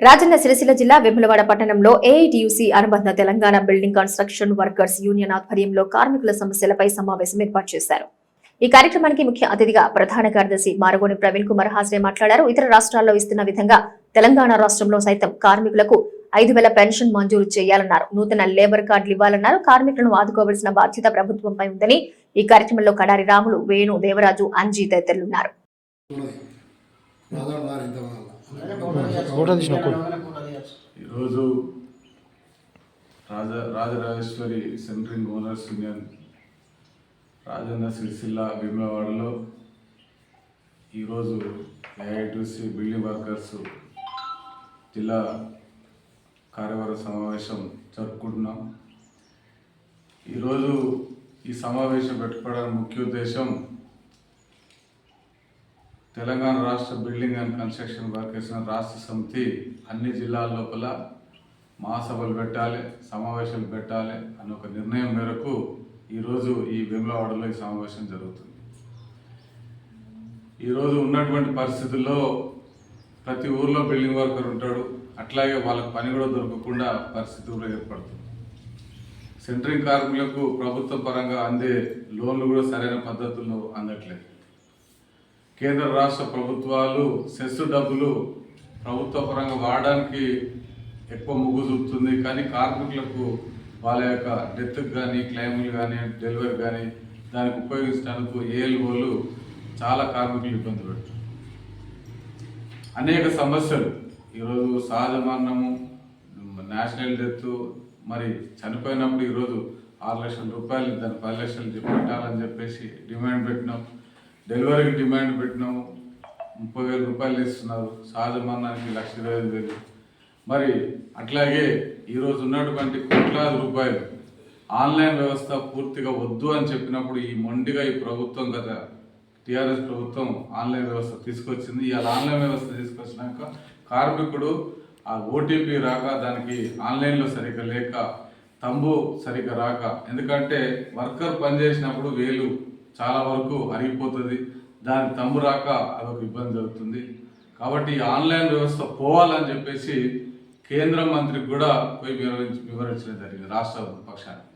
రాజన్న సిరిసిల్ల జిల్లా వెములవాడ పట్టణంలో ఏఐటియుసి అనుబంధ Telangana building construction workers union ఆధ్వర్యంలో కార్మికుల సమస్యలపై సమావేశం ఏర్పాటు చేశారు. ఈ కార్యక్రమానికి ముఖ్య అతిథిగా ప్రధాన కార్యదర్శి మారగోని ప్రవీణ్ కుమార్ హాజరై మాట్లాడారు. ఇతర రాష్ట్రాల్లో ఇస్తున్న విధంగా తెలంగాణ రాష్ట్రంలో సైతం కార్మికులకు ఐదు వేల పెన్షన్ మంజూరు చేయాలన్నారు. నూతన లేబర్ కార్డులు ఇవ్వాలన్నారు. కార్మికులను ఆదుకోవాల్సిన బాధ్యత ప్రభుత్వంపై ఉందని ఈ కార్యక్రమంలో కడారి రాములు వేణు దేవరాజు అంజీ తదితరులున్నారు ఉన్నది రాధా ఫోటో తీసిన ఈరోజు రాజ Rajarajeshwari centring owners union Rajanna Sircilla భీమలవాడలో ఈరోజు ఏఐటీసీ బిల్డింగ్ వర్కర్స్ జిల్లా కార్యవర్గ సమావేశం జరుపుకుంటున్నాం. ఈరోజు ఈ సమావేశం పెట్టుకోవడానికి ముఖ్య ఉద్దేశం తెలంగాణ రాష్ట్ర బిల్డింగ్ అండ్ కన్స్ట్రక్షన్ వర్కర్స్ రాష్ట్ర సమితి అన్ని జిల్లాల లోపల మహాసభలు పెట్టాలి సమావేశాలు పెట్టాలి అన్న ఒక నిర్ణయం మేరకు ఈరోజు ఈ వేములవాడలో ఈ సమావేశం జరుగుతుంది. ఈరోజు ఉన్నటువంటి పరిస్థితుల్లో ప్రతి ఊర్లో బిల్డింగ్ వర్కర్ ఉంటాడు అట్లాగే వాళ్ళకి పని కూడా దొరకకుండా పరిస్థితి కూడా ఏర్పడుతుంది. సెంట్రింగ్ కార్మికులకు ప్రభుత్వ పరంగా అందే లోన్లు కూడా సరైన పద్ధతుల్లో అందట్లేదు. కేంద్ర రాష్ట్ర ప్రభుత్వాలు సెస్ డబ్బులు ప్రభుత్వ పరంగా వాడడానికి ఎక్కువ మొగ్గు చూపుతుంది. కానీ కార్మికులకు వాళ్ళ యొక్క డెత్కి కానీ క్లైములు కానీ డెలివరీ కానీ దానికి ఉపయోగించడానికి ఏఎల్ఓలు చాలా కార్మికులు ఇబ్బంది పెడుతున్నారు. అనేక సమస్యలు. ఈరోజు సహజ మరణము నేషనల్ డెత్ మరి చనిపోయినప్పుడు ఈరోజు ఆరు లక్షల రూపాయలు దాన్ని పది లక్షలు పెట్టాలని చెప్పేసి డిమాండ్ పెట్టినాం. డెలివరీకి డిమాండ్ పెట్టినాము ముప్పై వేల రూపాయలు ఇస్తున్నారు సహజ మరణానికి లక్ష ఇరవై ఐదు వేలు మరి అట్లాగే ఈరోజు ఉన్నటువంటి కోట్లాది రూపాయలు ఆన్లైన్ వ్యవస్థ పూర్తిగా వద్దు అని చెప్పినప్పుడు ఈ మొండిగా ఈ ప్రభుత్వం గత టీఆర్ఎస్ ప్రభుత్వం ఆన్లైన్ వ్యవస్థ తీసుకొచ్చింది. ఇవాళ ఆన్లైన్ వ్యవస్థ తీసుకొచ్చినాక కార్మికుడు ఆ ఓటీపీ రాక దానికి ఆన్లైన్లో సరిగ్గా లేక తంబు సరిగ్గా రాక ఎందుకంటే వర్కర్ పనిచేసినప్పుడు వేలు చాలా వరకు అరిగిపోతుంది. దాని తమ్ము రాక అదొక ఇబ్బంది జరుగుతుంది. కాబట్టి ఈ ఆన్లైన్ వ్యవస్థ పోవాలని చెప్పేసి కేంద్ర మంత్రికి కూడా పోయి వివరించి వివరించడం జరిగింది రాష్ట్ర పక్షాన్ని